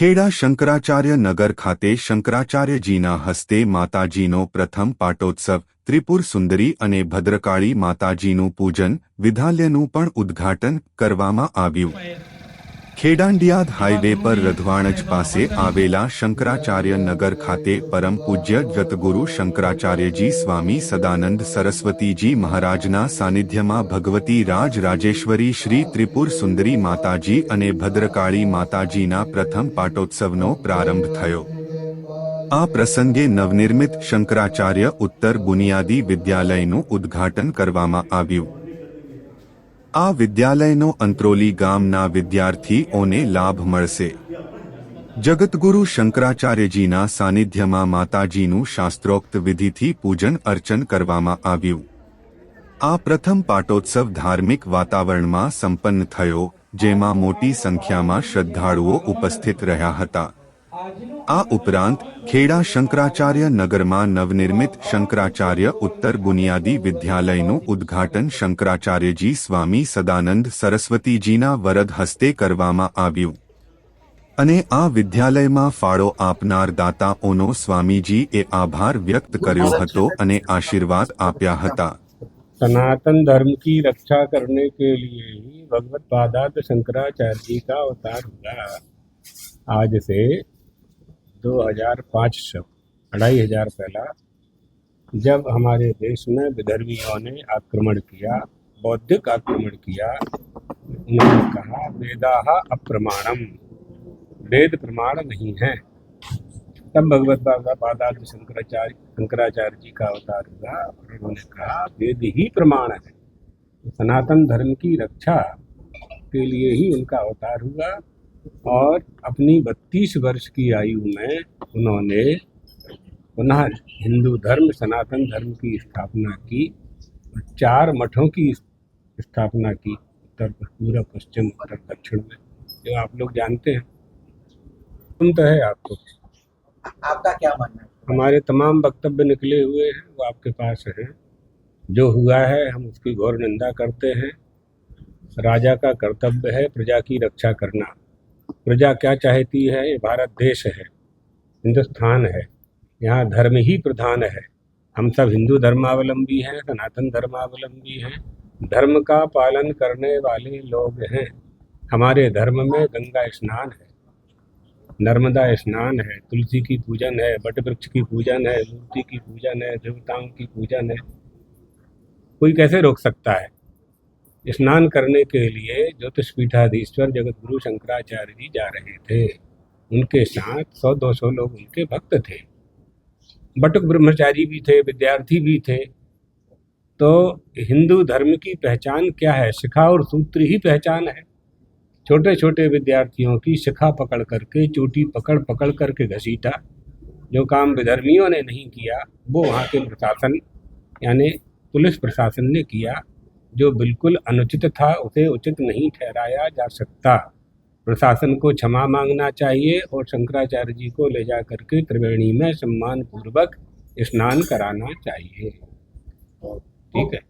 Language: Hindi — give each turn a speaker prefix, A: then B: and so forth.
A: ખેડા શંકરાચાર્ય નગર ખાતે શંકરાચાર્યજીના હસ્તે માતાજીનો પ્રથમ પાટોત્સવ, ત્રિપુર સુંદરી અને ભદ્રકાળી માતાજીનું પૂજન, વિધાલયનું પણ ઉદ્ઘાટન કરવામાં આવ્યું. ખેડાંડિયાદ હાઈવે પર રધવાણજ પાસે આવેલા શંકરાચાર્ય નગર ખાતે પરમ પૂજ્ય જતગુરુ શંકરાચાર્યજી સ્વામી સદાનંદ સરસ્વતીજી મહારાજના સાનિધ્યમાં ભગવતી રાજ રાજેશ્વરી શ્રી ત્રિપુર સુંદરી માતાજી અને ભદ્રકાળી માતાજીના પ્રથમ પાટોત્સવનો પ્રારંભ થયો. આ પ્રસંગે નવનિર્મિત શંકરાચાર્ય ઉત્તર બુનિયાદી વિદ્યાલયનું ઉદ્ઘાટન કરવામાં આવ્યું. આ વિદ્યાલયનો અંત્રોલી ગામના વિદ્યાર્થીઓને લાભ મળશે. જગતગુરુ શંકરાચાર્યજીના સાનિધ્યમાં માતાજીનું શાસ્ત્રોક્ત વિધિથી પૂજન અર્ચન કરવામાં આવ્યું. આ પ્રથમ પાટોત્સવ ધાર્મિક વાતાવરણમાં સંપન્ન થયો, જેમાં મોટી સંખ્યામાં શ્રદ્ધાળુઓ ઉપસ્થિત રહ્યા હતા. આ ઉપરાંત ખેડા શંકરાચાર્ય નગરમાં નવનિર્મિત શંકરાચાર્ય ઉત્તર બુનિયાદી વિદ્યાલયનું ઉદ્ઘાટન શંકરાચાર્યજી સ્વામી સદાનંદ સરસ્વતીજીના વરદ હસ્તે કરવામાં આવ્યું અને આ વિદ્યાલયમાં ફાળો આપનાર દાતાઓનો સ્વામીજીએ આભાર વ્યક્ત કર્યો હતો અને આશીર્વાદ આપ્યા હતા
B: सनातन धर्म की रक्षा करने के लिए ही भगवत पादात शंकराचार्य जी का अवतार हुआ आज से 2005 सौ, अढ़ाई हज़ार पहला जब हमारे देश में विदर्भियों ने आक्रमण किया, बौद्धिक आक्रमण किया, उन्होंने कहा वेदाहा अप्रमाणम। वेद प्रमाण नहीं है। तब भगवत बाबा पादात शंकराचार्य शंकराचार्य जी का अवतार हुआ और उन्होंने कहा, वेद ही प्रमाण है। सनातन धर्म की रक्षा के लिए ही उनका अवतार हुआ। और अपनी बत्तीस वर्ष की आयु में उन्होंने पुनः हिंदू धर्म सनातन धर्म की स्थापना की और चार मठों की स्थापना की उत्तर पूर्व पश्चिम उत्तर दक्षिण में जो आप लोग जानते हैं। सुनता है आपको।
C: आपका क्या मानना है?
B: हमारे तमाम वक्तव्य निकले हुए हैं वो आपके पास हैं। जो हुआ है हम उसकी घोर निंदा करते हैं। राजा का कर्तव्य है प्रजा की रक्षा करना। प्रजा क्या चाहती है? ये भारत देश है, हिंदुस्तान है, यहाँ धर्म ही प्रधान है। हम सब हिंदू धर्मावलंबी हैं, सनातन धर्मावलंबी हैं। धर्म का पालन करने वाले लोग हैं। हमारे धर्म में गंगा स्नान है, नर्मदा स्नान है, तुलसी की पूजन है बट वृक्ष की पूजन है, मूर्ति की पूजन है, देवताओं की पूजन है। कोई कैसे रोक सकता है? स्नान करने के लिए ज्योतिष पीठाधीश्वर जगत गुरु शंकराचार्य जी जा रहे थे। उनके साथ सौ दो सौ लोग उनके भक्त थे। बटुक ब्रह्मचारी भी थे, विद्यार्थी भी थे। तो हिंदू धर्म की पहचान क्या है? शिखा और सूत्र ही पहचान है। छोटे छोटे विद्यार्थियों की शिखा पकड़ करके, चोटी पकड़ पकड़ करके घसीटा, जो काम विधर्मियों ने नहीं किया, वो वहाँ के प्रशासन, यानी पुलिस प्रशासन ने किया। जो बिल्कुल अनुचित था, उसे उचित नहीं ठहराया जा सकता। प्रशासन को क्षमा मांगना चाहिए और शंकराचार्य जी को ले जा करके त्रिवेणी में सम्मान पूर्वक स्नान कराना चाहिए। ठीक है।